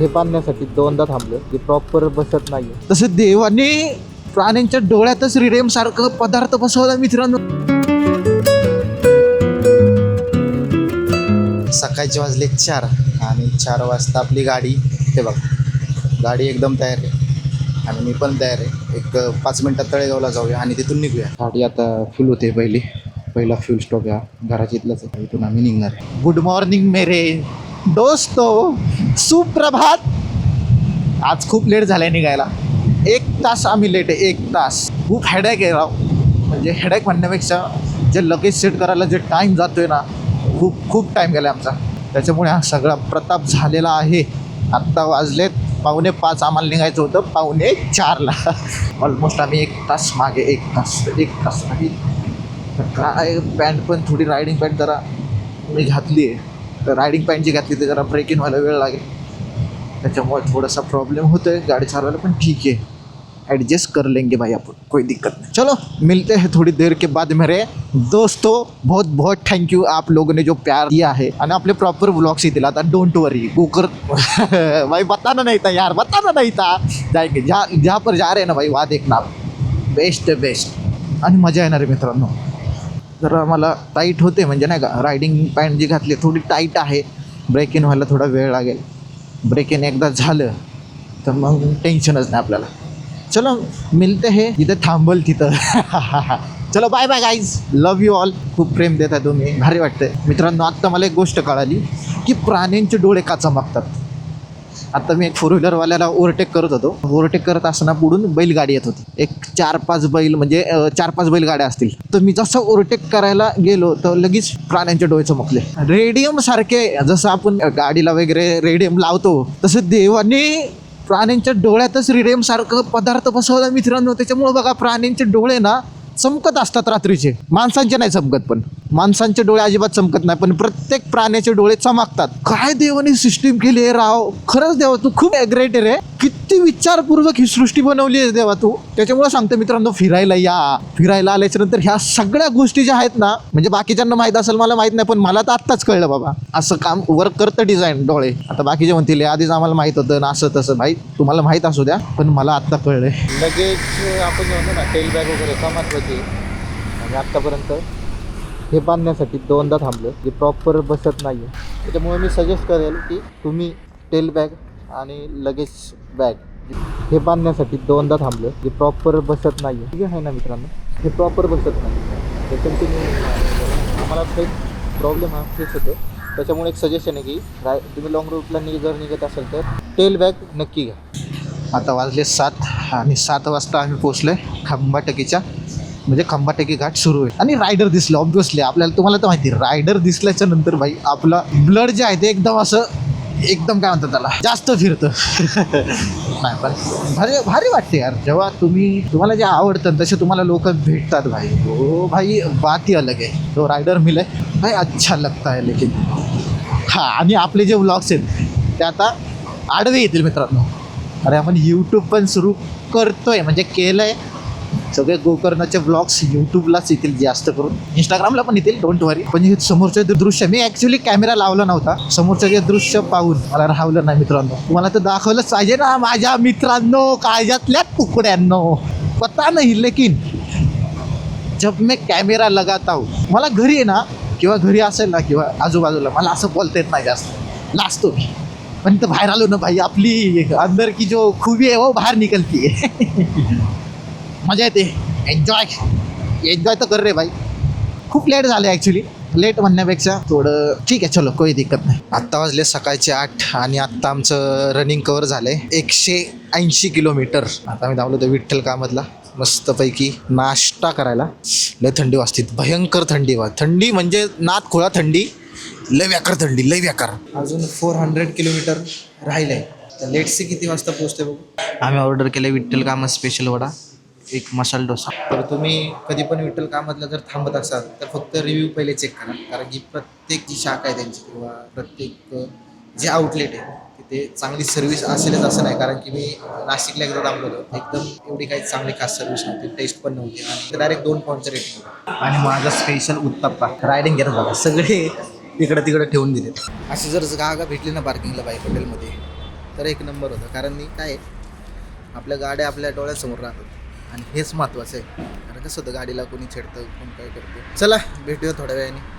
हे बांधण्यासाठी दोनदा थांबलो. ते प्रॉपर बसत नाही तसं देवाने प्राण्यांच्या डोळ्यातच रिरेम सारखं पदार्थ बसवला मित्रांनो. सकाळचे वाजले चार आणि चार वाजता आपली गाडी हे बघ गाडी एकदम तयार आहे. आणि मी पण तयार आहे. एक पाच मिनटात तळेगावला जाऊया आणि तिथून निघूया. गाडी आता फुल होते पहिली. पहिला फ्यूल स्टॉप या. घराच्या इथलाच आहे. इथून आम्ही निघणार आहे. गुड मॉर्निंग मेरे दोस्तो सुप्रभात. आज खूप लेट झालाय निघायला. एक तास आम्ही लेट आहे एक तास. खूप हेडॅक आहे राव. म्हणजे हेडॅक म्हणण्यापेक्षा जे लगेज सेट करायला जे टाईम जातोय ना खूप खूप टाईम गेला आमचा. त्याच्यामुळे हा सगळा प्रताप झालेला आहे. आत्ता वाजलेत पावणे पाच आम्हाला निघायचं होतं पावणे चारला. ऑलमोस्ट आम्ही एक तास मागे एक तास एक तास नाही तर काय पॅन्ट पण थोडी रायडिंग पॅन्ट जरा मी घातली आहे तर रायडिंग पॅन्ट जी घातली ती जरा ब्रेक इन व्हायला वेळ लागेल. त्याच्यामुळे थोडासा प्रॉब्लेम होतोय. गाड़ी चालवायला पण ठीक है एडजस्ट कर लेंगे भाई अपन कोई दिक्कत नहीं. चलो, मिलते हैं थोड़ी देर के बाद मेरे दोस्तों. बहुत बहुत थैंक यू आप लोगों ने जो प्यार दिया है. आणि आपले प्रॉपर ब्लॉग्स येतील आता डोंट वरी गोकर भाई बताना नहीं था यार, बताना नहीं था. जाएँगे. जहाँ जहाँ पर जा रहे हैं ना भाई वहाँ देखना बेस्ट बेस्ट आणि मज़ा येणार आहे मित्रांनो. जरा मला टाईट होते म्हणजे नाही का रायडिंग पॅन्ट जी घातली थोडी टाईट आहे. ब्रेक इन व्हायला थोडा वेळ लागेल. ब्रेक इन एकदा झालं तर मग टेन्शनच नाही आपल्याला. चलो मिलते हे. इथं थांबल तिथं. चलो bye bye guys love you all खूप प्रेम देता तुम्ही. भारी वाटतंय. मित्रांनो आत्ता मला एक गोष्ट कळाली की प्राण्यांचे डोळे का चमकतात आता मी एक फोर व्हीलरवाल्याला ओव्हरटेक करत होतो. ओव्हरटेक करत असताना पुढून बैलगाडी येत होती. एक चार पाच बैल म्हणजे चार पाच बैलगाड्या असतील. तर मी जसं ओव्हरटेक करायला गेलो तर लगेच प्राण्यांचे डोळे चमकले. रेडियम सारखे जसं आपण गाडीला वगैरे रेडियम लावतो तसं देवाने प्राण्यांच्या डोळ्यातच रेडियम सारखं पदार्थ बसवला मित्रांनो. त्याच्यामुळे बघा प्राण्यांचे डोळे ना चमकत असतात रात्रीचे. माणसांचे नाही चमकत पण. माणसांचे डोळे अजिबात चमकत नाही पण प्रत्येक प्राण्याचे डोळे चमकतात. काय देवाने सिस्टीम केली आहे राव? खरंच देवा तू खूप ॲग्रेट रे. किती विचारपूर्वक ही सृष्टी बनवली आहे देवा तू. त्याच्यामुळे सांगतो मित्रांनो फिरायला या. फिरायला आल्याच्यानंतर ह्या सगळ्या गोष्टी ज्या आहेत ना म्हणजे बाकीच्यांना माहीत असेल मला माहीत नाही पण मला तर आत्ताच कळलं बाबा. असं काम वर्क करतं डिझाईन डोळे. आता बाकीचे म्हणतील आधीच आम्हाला माहीत होतं ना असं तसं. भाई तुम्हाला माहीत असू द्या पण मला आत्ता कळलंय. लगेच आपण म्हणतो ना टेल बॅग वगैरे का महत्वाची म्हणजे आत्तापर्यंत हे बांधण्यासाठी दोनदा थांबलो जे प्रॉपर बसत नाही आहे त्याच्यामुळे मी सजेस्ट करेल की तुम्ही टेल बॅग आणि लगेज बॅग हे बांधण्यासाठी दोनदा थांबलो जे प्रॉपर बसत नाही आहे ठीक आहे ना मित्रांनो? हे प्रॉपर बसत नाही. ते तुम्ही आम्हाला काही प्रॉब्लेम हा फेस होतो त्याच्यामुळे एक सजेशन आहे की राय तुम्ही लॉंग रूटला नि जर निघत असेल तर टेल बॅग नक्की घ्या. आता वाजले सात आणि सात वाजता आम्ही पोचलोय खंबाटकीच्या. म्हणजे खंबाटकी घाट सुरू आहे. आणि रायडर दिसले ऑब्विसली आपल्याला तुम्हाला तर माहिती रायडर दिसल्याच्या नंतर भाई आपला ब्लड जे आहे ते एकदम असं एकदम काय म्हणतात त्याला जास्त फिरतं. नाही पण भारी भारी वाटते यार. जेव्हा तुम्ही तुम्हाला जे आवडतं तसे तुम्हाला लोक भेटतात भाई. हो भाई बात ही अलग आहे. तो रायडर मिले. भाई अच्छा लगता है लेकिन. हा आणि आपले जे व्लॉग्स आहेत ते आता आडवे येतील मित्रांनो. अरे आपण यूट्यूब पण सुरू करतोय म्हणजे केलंय. सगळे गोकर्णाचे ब्लॉग्स यूट्यूबलाच येतील जास्त करून. इंस्टाग्रामला पण येतील डोंट वरी पण हे समोरचं जे दृश्य मी ॲक्च्युली कॅमेरा लावला नव्हता. समोरचं जे दृश्य पाहून मला राहवलं नाही मित्रांनो. तुम्हाला तर दाखवलंच पाहिजे ना माझ्या मित्रांनो काळजातल्या कुकड्यांनो पता नाही लेकिन. जब मी कॅमेरा लगाता हूँ. मला घरी आहे ना किंवा घरी असेल ना किंवा आजूबाजूला मला असं बोलता येत नाही जास्त. लाजतो मी. पण तर बाहेर आलो ना भाई आपली अंदर की जो खुबी आहे वो बाहेर निकलती आहे मजा येते. एन्जॉय एन्जॉय तर कर रे भाई. खूप लेट झाले ॲक्च्युली लेट म्हणण्यापेक्षा थोडं ठीक आहे चलो कोई दिक्कत नाही. आत्ता वाजले सकाळचे आठ आणि आत्ता आमचं रनिंग कवर झालंय. एकशे ऐंशी किलोमीटर. आता आम्ही धावलो होतो विठ्ठल कामतला. मस्तपैकी नाश्ता करायला. लय थंडी वाजते. भयंकर थंडी वा थंडी म्हणजे नात खोळा थंडी. लय व्याकार थंडी लय व्याकार. अजून फोर हंड्रेड किलोमीटर राहिलंय. तर लेटचे किती वाजता पोहोचते बघू? आम्ही ऑर्डर केलं विठ्ठल कामत स्पेशल वडा. एक मसाला डोसा. तर तुम्ही कधी पण विठ्ठल कामतला जर थांबत असाल तर फक्त रिव्ह्यू पहिले चेक करा. कारण की प्रत्येक जी शाखा आहे त्यांची किंवा प्रत्येक जे आउटलेट आहे तिथे चांगली सर्व्हिस असेलच असं नाही. कारण की मी नाशिकला एकदा थांबलो होतो. एकदम एवढी काही चांगली खास सर्व्हिस नव्हती. टेस्ट पण नव्हती. आणि डायरेक्ट दोन पॉईंटचं होतं. आणि माझा स्पेशल उत्तप्पा. रायडिंग घेतात बघा सगळे इकडे तिकडे ठेवून दिले. अशी जर जागा भेटली ना पार्किंगला बाईक हॉटेलमध्ये तर एक नंबर होतं. कारण मी काय आहे, आपल्या गाड्या आपल्या डोळ्यासमोर राहतात. आणि हेच महत्त्वाचं आहे. कारण कसं होतं गाडीला कोणी छेडतं कोण काय करतं. चला भेटूया थोड्या वेळाने.